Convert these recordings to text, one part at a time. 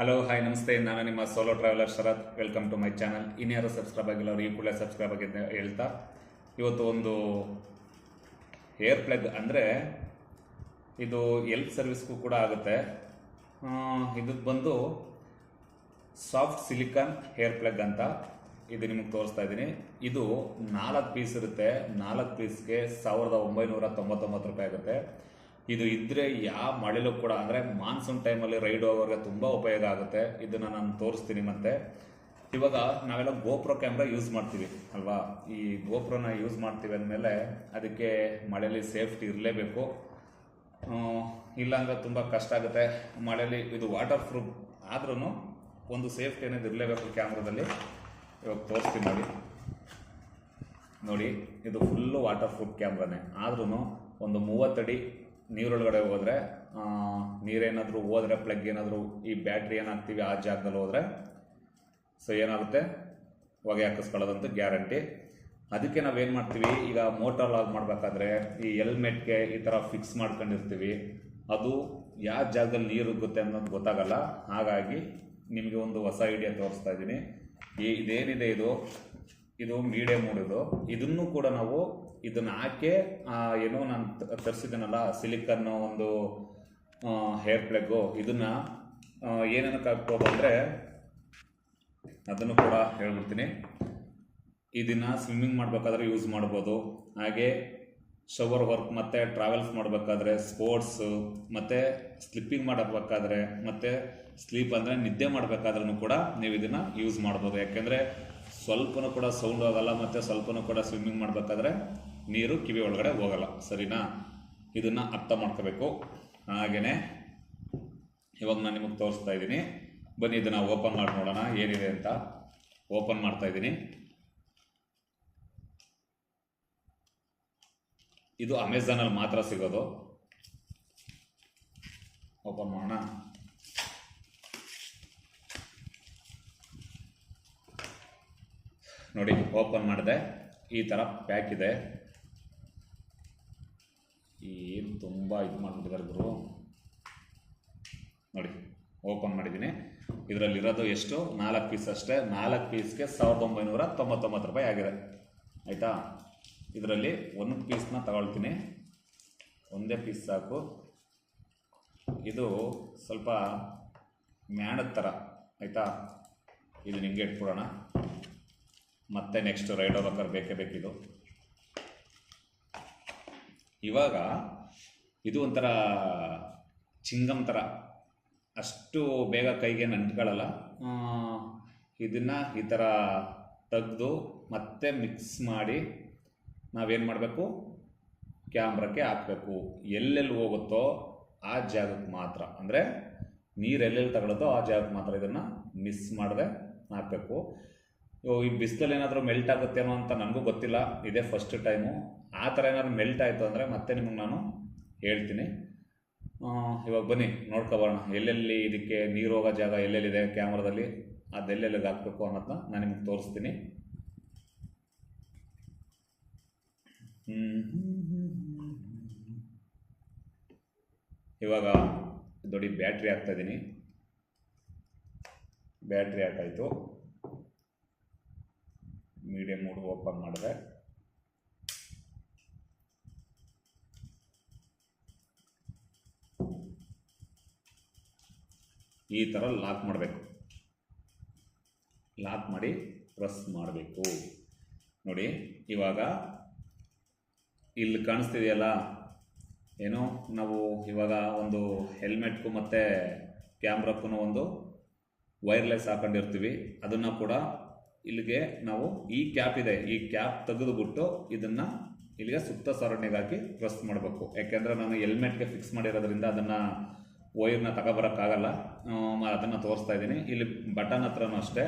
Hello hi ನಮಸ್ತೆ. ನಾನು ನಿಮ್ಮ solo traveller Sharath. Welcome to my channel ಇನ್ಯಾರು ಸಬ್ಸ್ಕ್ರೈಬ್ ಆಗಿಲ್ಲ ಅವ್ರು ಈ ಕೂಡಲೇ ಸಬ್ಸ್ಕ್ರೈಬ್ ಆಗಿದೆ ಹೇಳ್ತಾ. ಇವತ್ತು ಒಂದು ಏರ್ ಪ್ಲಗ್ ಅಂದರೆ ಇದು ಎಲ್ತ್ ಸರ್ವಿಸ್ಗೂ ಕೂಡ ಆಗುತ್ತೆ. ಇದಕ್ಕೆ ಬಂದು ಸಾಫ್ಟ್ ಸಿಲಿಕಾನ್ ಹೇರ್ ಪ್ಲಗ್ ಅಂತ ಇದು ನಿಮಗೆ ತೋರಿಸ್ತಾ ಇದ್ದೀನಿ. ಇದು ನಾಲ್ಕು ಪೀಸ್ ಇರುತ್ತೆ. ನಾಲ್ಕು ಪೀಸ್ಗೆ ಸಾವಿರದ ಒಂಬೈನೂರ ತೊಂಬತ್ತೊಂಬತ್ತು ರೂಪಾಯಿ ಆಗುತ್ತೆ. ಇದು ಇದ್ರೆ ಯಾವ ಮಳೆಲೂ ಕೂಡ, ಅಂದರೆ ಮಾನ್ಸೂನ್ ಟೈಮಲ್ಲಿ ರೈಡ್ ಹೋಗೋರಿಗೆ ತುಂಬ ಉಪಯೋಗ ಆಗುತ್ತೆ. ಇದನ್ನು ನಾನು ತೋರಿಸ್ತೀನಿ ಮತ್ತೆ. ಇವಾಗ ನಾವೆಲ್ಲ ಗೋಪ್ರೋ ಕ್ಯಾಮ್ರಾ ಯೂಸ್ ಮಾಡ್ತೀವಿ, ಅಲ್ವಾ? ಈ ಗೋಪ್ರೋನ ಯೂಸ್ ಮಾಡ್ತೀವಿ ಅಂದಮೇಲೆ ಅದಕ್ಕೆ ಮಳೆಯಲ್ಲಿ ಸೇಫ್ಟಿ ಇರಲೇಬೇಕು. ಇಲ್ಲಾಂದ್ರೆ ತುಂಬ ಕಷ್ಟ ಆಗುತ್ತೆ. ಮಳೆಯಲ್ಲಿ ಇದು ವಾಟರ್ ಪ್ರೂಫ್ ಆದ್ರೂ ಒಂದು ಸೇಫ್ಟಿ ಅನ್ನೋದು ಇರಲೇಬೇಕು ಕ್ಯಾಮ್ರಾದಲ್ಲಿ ಇವಾಗ ತೋರಿಸ್ತೀನಿ ನೋಡಿ. ನೋಡಿ, ಇದು ಫುಲ್ಲು ವಾಟರ್ ಪ್ರೂಫ್ ಕ್ಯಾಮ್ರಾನೇ ಆದ್ರೂ ಒಂದು ಮೂವತ್ತಡಿ ನೀರೊಳಗಡೆ ಹೋದರೆ ನೀರೇನಾದರೂ ಹೋದರೆ ಪ್ಲಗ್ ಏನಾದರೂ ಈ ಬ್ಯಾಟ್ರಿ ಏನಾಗ್ತೀವಿ ಆ ಜಾಗದಲ್ಲಿ ಹೋದರೆ ಸೊ ಏನಾಗುತ್ತೆ? ಹೊಗೆ ಹಾಕಿಸ್ಕೊಳ್ಳೋದಂತೂ ಗ್ಯಾರಂಟಿ ಅದಕ್ಕೆ ನಾವೇನು ಮಾಡ್ತೀವಿ? ಈಗ ಮೋಟಾರ್ ಲಾಗ್ ಮಾಡಬೇಕಾದ್ರೆ ಈ ಹೆಲ್ಮೆಟ್ಗೆ ಈ ಥರ ಫಿಕ್ಸ್ ಮಾಡ್ಕೊಂಡಿರ್ತೀವಿ. ಅದು ಯಾವ ಜಾಗದಲ್ಲಿ ನೀರು ಉಗ್ಗುತ್ತೆ ಅನ್ನೋದು ಗೊತ್ತಾಗಲ್ಲ. ಹಾಗಾಗಿ ನಿಮಗೆ ಒಂದು ಹೊಸ ಐಡಿಯಾ ತೋರಿಸ್ತಾ ಇದ್ದೀನಿ. ಇದೇನಿದೆ ಇದು? ಇದು ಮೀಡಿಯಂ ಮೂಡಿದು ಇದನ್ನು ಕೂಡ ನಾವು ಇದನ್ನು ಹಾಕಿ ಏನೋ ನಾನು ತರಿಸಿದ್ದೀನಲ್ಲ ಸಿಲಿಕನ್ ಒಂದು ಹೇರ್ ಪ್ಲಗ್ಗು, ಇದನ್ನ ಏನೇನು ಹಾಕ್ಬೋದು ಅದನ್ನು ಕೂಡ ಹೇಳ್ಬಿಡ್ತೀನಿ. ಇದನ್ನು ಸ್ವಿಮ್ಮಿಂಗ್ ಮಾಡಬೇಕಾದ್ರೆ ಯೂಸ್ ಮಾಡ್ಬೋದು. ಹಾಗೆ ಶವರ್ ವರ್ಕ್ ಮತ್ತು ಟ್ರಾವೆಲ್ಸ್ ಮಾಡಬೇಕಾದ್ರೆ ಸ್ಪೋರ್ಟ್ಸು ಮತ್ತು ಸ್ಲಿಪ್ಪಿಂಗ್ ಮಾಡಬೇಕಾದ್ರೆ, ಮತ್ತು ಸ್ಲೀಪ್ ಅಂದರೆ ನಿದ್ದೆ ಮಾಡಬೇಕಾದ್ರೂ ಕೂಡ ನೀವು ಇದನ್ನು ಯೂಸ್ ಮಾಡ್ಬೋದು. ಯಾಕೆಂದರೆ ಸ್ವಲ್ಪನೂ ಕೂಡ ಸೌಂಡ್ ಆಗಲ್ಲ ಮತ್ತು ಸ್ವಲ್ಪನೂ ಕೂಡ ಸ್ವಿಮ್ಮಿಂಗ್ ಮಾಡಬೇಕಾದ್ರೆ ನೀರು ಕಿವಿ ಒಳಗಡೆ ಹೋಗಲ್ಲ, ಸರಿನಾ? ಇದನ್ನು ಅರ್ಥ ಮಾಡ್ಕೋಬೇಕು. ಹಾಗೆಯೇ ಇವಾಗ ನಾನು ನಿಮಗೆ ತೋರಿಸ್ತಾ ಇದ್ದೀನಿ. ಬನ್ನಿ, ಇದನ್ನು ಓಪನ್ ಮಾಡಿ ನೋಡೋಣ, ಏನಿದೆ ಅಂತ. ಓಪನ್ ಮಾಡ್ತಾ ಇದ್ದೀನಿ. ಇದು ಅಮೆಝಾನಲ್ಲಿ ಮಾತ್ರ ಸಿಗೋದು. ಓಪನ್ ಮಾಡೋಣ. ನೋಡಿ ಓಪನ್ ಮಾಡಿದೆ. ಈ ಥರ ಪ್ಯಾಕ್ ಇದೆ. ಏನು ತುಂಬ ಇದು ಮಾಡಿಬಿಟ್ಟಿದ್ದಾರೆ ಗುರು? ನೋಡಿ ಓಪನ್ ಮಾಡಿದ್ದೀನಿ. ಇದರಲ್ಲಿರೋದು ಎಷ್ಟು? ನಾಲ್ಕು ಪೀಸ್ ಅಷ್ಟೇ. ನಾಲ್ಕು ಪೀಸ್ಗೆ ಸಾವಿರದ ಒಂಬೈನೂರ ತೊಂಬತ್ತೊಂಬತ್ತು ರೂಪಾಯಿ ಆಗಿದೆ. ಆಯಿತಾ? ಇದರಲ್ಲಿ ಒಂದು ಪೀಸ್ನ ತಗೊಳ್ತೀನಿ. ಒಂದೇ ಪೀಸ್ ಸಾಕು. ಇದು ಸ್ವಲ್ಪ ಮ್ಯಾಣದ ಥರ ಆಯಿತಾ? ಇದು ನಿಮಗೆ ಇಟ್ಬಿಡೋಣ. ಮತ್ತೆ ನೆಕ್ಸ್ಟ್ ರೈಡ್ ಹೋಗ್ಬೇಕಾದ್ರೆ ಬೇಕೇ ಬೇಕಿದು. ಇವಾಗ ಇದು ಒಂಥರ ಚಿಂಗಮ್ ಥರ ಅಷ್ಟು ಬೇಗ ಕೈಗೆ ನಂಟ್ಕೊಳ್ಳಲ್ಲ ಇದನ್ನು ಈ ಥರ ತೆಗೆದು ಮತ್ತೆ ಮಿಕ್ಸ್ ಮಾಡಿ ನಾವೇನು ಮಾಡಬೇಕು? ಕ್ಯಾಮ್ರಕ್ಕೆ ಹಾಕಬೇಕು. ಎಲ್ಲೆಲ್ಲಿ ಹೋಗುತ್ತೋ ಆ ಜಾಗಕ್ಕೆ ಮಾತ್ರ. ಅಂದರೆ ನೀರು ಎಲ್ಲೆಲ್ಲಿ ತಗೊಳುತ್ತೋ ಆ ಜಾಗಕ್ಕೆ ಮಾತ್ರ ಇದನ್ನು ಮಿಸ್ ಮಾಡದೆ ಹಾಕಬೇಕು. ಈ ಬಿಸಿಲಲ್ಲಿ ಏನಾದರೂ ಮೆಲ್ಟ್ ಆಗುತ್ತೇನೋ ಅಂತ ನನಗೂ ಗೊತ್ತಿಲ್ಲ. ಇದೇ ಫಸ್ಟ್ ಟೈಮು ಆ ಥರ ಏನಾದ್ರು ಮೆಲ್ಟ್ ಆಯಿತು ಅಂದರೆ ಮತ್ತೆ ನಿಮಗೆ ನಾನು ಹೇಳ್ತೀನಿ. ಇವಾಗ ಬನ್ನಿ ನೋಡ್ಕೊಬೋಣ ಎಲ್ಲೆಲ್ಲಿ ಇದಕ್ಕೆ ನೀರು ಹೋಗೋ ಜಾಗ ಎಲ್ಲೆಲ್ಲಿದೆ ಕ್ಯಾಮ್ರಾದಲ್ಲಿ? ಅದೆಲ್ಲೆಲ್ಲಿಗೆ ಹಾಕಬೇಕು ಅನ್ನೋದನ್ನ ನಾನು ನಿಮಗೆ ತೋರಿಸ್ತೀನಿ. ಇವಾಗ ದೊಡ್ಡ ಬ್ಯಾಟ್ರಿ ಹಾಕ್ತಾ ಇದ್ದೀನಿ ಬ್ಯಾಟ್ರಿ ಹಾಕಾಯಿತು ಮೀಡಿಯಂ ಮೂಡ್ ಓಪನ್ ಮಾಡಿದೆ. ಈ ಥರ ಲಾಕ್ ಮಾಡಬೇಕು. ಲಾಕ್ ಮಾಡಿ ಪ್ರೆಸ್ ಮಾಡಬೇಕು. ನೋಡಿ, ಇವಾಗ ಇಲ್ಲಿ ಕಾಣಿಸ್ತಿದೆಯಲ್ಲ? ಏನೋ? ನಾವು ಇವಾಗ ಒಂದು ಹೆಲ್ಮೆಟ್ಗೂ ಮತ್ತು ಕ್ಯಾಮ್ರಕ್ಕೂ ಒಂದು ವೈರ್ಲೆಸ್ ಹಾಕೊಂಡಿರ್ತೀವಿ. ಅದನ್ನು ಕೂಡ ಇಲ್ಲಿಗೆ ನಾವು ಈ ಕ್ಯಾಪ್ ಇದೆ. ಈ ಕ್ಯಾಪ್ ತೆಗೆದುಬಿಟ್ಟು ಇದನ್ನು ಇಲ್ಲಿಗೆ ಸುತ್ತ ಸರಣಿಗೆ ಹಾಕಿ ಪ್ರೆಸ್ ಮಾಡಬೇಕು. ಯಾಕೆಂದರೆ ನಾನು ಹೆಲ್ಮೆಟ್ಗೆ ಫಿಕ್ಸ್ ಮಾಡಿರೋದ್ರಿಂದ ಅದನ್ನು ವೈರ್ನ ತಗೊಬರೋಕ್ಕಾಗಲ್ಲ. ಅದನ್ನು ತೋರಿಸ್ತಾ ಇದ್ದೀನಿ. ಇಲ್ಲಿ ಬಟನ್ ಹತ್ರನೂ ಅಷ್ಟೇ.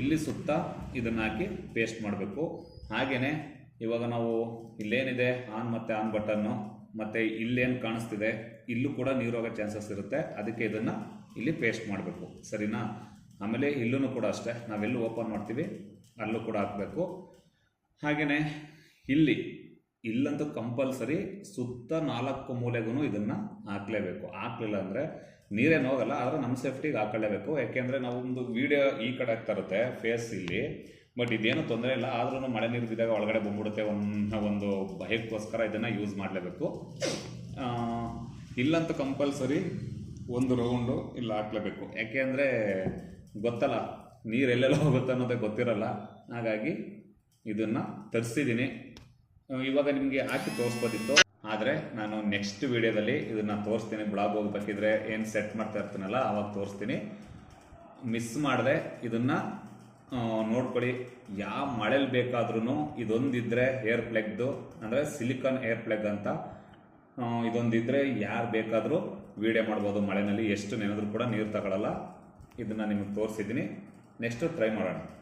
ಇಲ್ಲಿ ಸುತ್ತ ಇದನ್ನು ಹಾಕಿ ಪೇಸ್ಟ್ ಮಾಡಬೇಕು. ಹಾಗೆಯೇ ಇವಾಗ ನಾವು ಇಲ್ಲೇನಿದೆ ಆನ್ ಮತ್ತು ಆನ್ ಬಟನ್ನು ಮತ್ತು ಇಲ್ಲೇನು ಕಾಣಿಸ್ತಿದೆ, ಇಲ್ಲೂ ಕೂಡ ನೀರು ಹೋಗೋ ಚಾನ್ಸಸ್ ಇರುತ್ತೆ. ಅದಕ್ಕೆ ಇದನ್ನು ಇಲ್ಲಿ ಪೇಸ್ಟ್ ಮಾಡಬೇಕು. ಸರಿನಾ? ಆಮೇಲೆ ಇಲ್ಲೂ ಕೂಡ ಅಷ್ಟೇ. ನಾವೆಲ್ಲೂ ಓಪನ್ ಮಾಡ್ತೀವಿ. ಅಲ್ಲೂ ಕೂಡ ಹಾಕಬೇಕು. ಹಾಗೆಯೇ ಇಲ್ಲಿ, ಇಲ್ಲಂತೂ ಕಂಪಲ್ಸರಿ ಸುತ್ತ ನಾಲ್ಕು ಮೂಲೆಗೂ ಇದನ್ನು ಹಾಕಲೇಬೇಕು. ಹಾಕಲಿಲ್ಲ ಅಂದರೆ ನೀರೇನು ಹೋಗಲ್ಲ, ಆದರೆ ನಮ್ಮ ಸೇಫ್ಟಿಗೆ ಹಾಕೊಳ್ಳೇಬೇಕು ಯಾಕೆಂದರೆ ನಾವು ಒಂದು ವೀಡಿಯೋ ಈ ಕಡೆ ಆಗ್ತಾ ಇರುತ್ತೆ ಫೇಸ್ ಇಲ್ಲಿ. ಬಟ್ ಇದೇನು ತೊಂದರೆ ಇಲ್ಲ. ಆದ್ರೂ ಮಳೆ ನೀರು ಬಿದ್ದಾಗ ಒಳಗಡೆ ಬಂದ್ಬಿಡುತ್ತೆ ಒಂದು ಒಂದು ಭಯಕ್ಕೋಸ್ಕರ ಇದನ್ನು ಯೂಸ್ ಮಾಡಲೇಬೇಕು. ಇಲ್ಲಂತೂ ಕಂಪಲ್ಸರಿ ಒಂದು ರೌಂಡು ಇಲ್ಲಿ ಹಾಕ್ಲೇಬೇಕು. ಯಾಕೆ ಗೊತ್ತಲ್ಲ, ನೀರು ಎಲ್ಲೆಲ್ಲ ಹೋಗುತ್ತೆ ಅನ್ನೋದೇ ಗೊತ್ತಿರಲ್ಲ. ಹಾಗಾಗಿ ಇದನ್ನು ತರಿಸಿದ್ದೀನಿ. ಇವಾಗ ನಿಮಗೆ ಹಾಕಿ ತೋರಿಸ್ಬೋದಿತ್ತು. ಆದರೆ ನಾನು ನೆಕ್ಸ್ಟ್ ವಿಡಿಯೋದಲ್ಲಿ ಇದನ್ನು ತೋರಿಸ್ತೀನಿ. ಬ್ಲಾಗ್ ಹೋಗ್ಬೇಕಿದ್ರೆ ಏನು ಸೆಟ್ ಮಾಡ್ತಾ ಇರ್ತೀನಲ್ಲ, ಅವಾಗ ತೋರಿಸ್ತೀನಿ. ಮಿಸ್ ಮಾಡದೆ, ಇದನ್ನು ನೋಡ್ಕೊಳ್ಳಿ. ಯಾವ ಮಳೆಲಿ ಬೇಕಾದ್ರೂ ಇದೊಂದಿದ್ರೆ ಏರ್ ಪ್ಲೆಗ್ದು ಅಂದರೆ ಸಿಲಿಕಾನ್ ಏರ್ ಪ್ಲೆಗ್ ಅಂತ ಇದೊಂದಿದ್ದರೆ ಯಾರು ಬೇಕಾದರೂ ವಿಡಿಯೋ ಮಾಡ್ಬೋದು ಮಳೆಯಲ್ಲಿ ಎಷ್ಟು ನೆನೆದ್ರೂ ಕೂಡ ನೀರು ತಗೊಳ್ಳಲ್ಲ ಇದನ್ನು ನಿಮಗೆ ತೋರಿಸಿದ್ದೀನಿ. ನೆಕ್ಸ್ಟು ಟ್ರೈ ಮಾಡೋಣ.